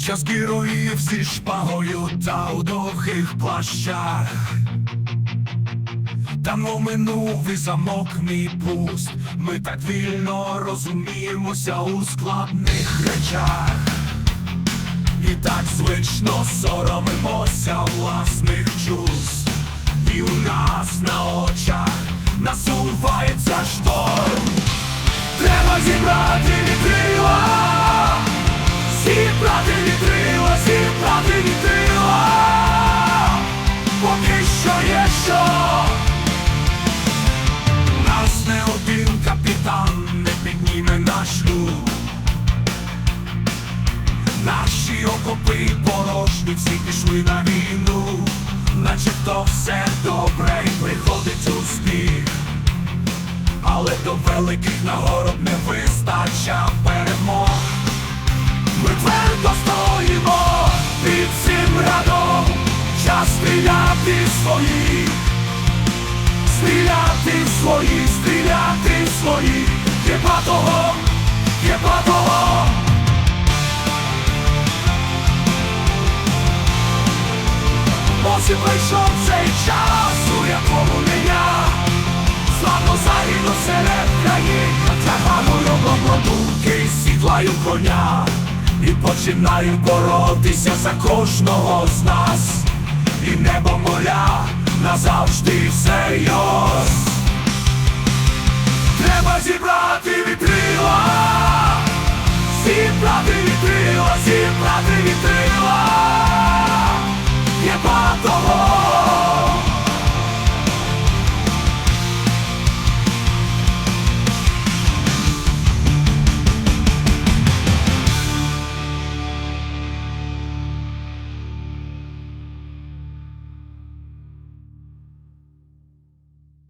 час героїв зі шпагою та у довгих плащах. Там оминув і замок мій пуст. Ми так вільно розуміємося у складних речах. І так звично соромимося власних чувств. І у нас на очах насувається шторм. Окопи порожні всі пішли на війну, начебто все добре і приходить успіх. Але до великих нагород не вистача перемог. Ми твердо стоїмо під цим рядом, час стріляти в свої, стріляти в свої, стріляти в свої, є батогом, Ось і прийшов цей час, у якому не я Славно загину серед країн. Тягаю добродумки, сідлаю коня І починаю боротися за кожного з нас. І небо моля назавжди всерйоз. Треба зібрати вітрила Зібрати того.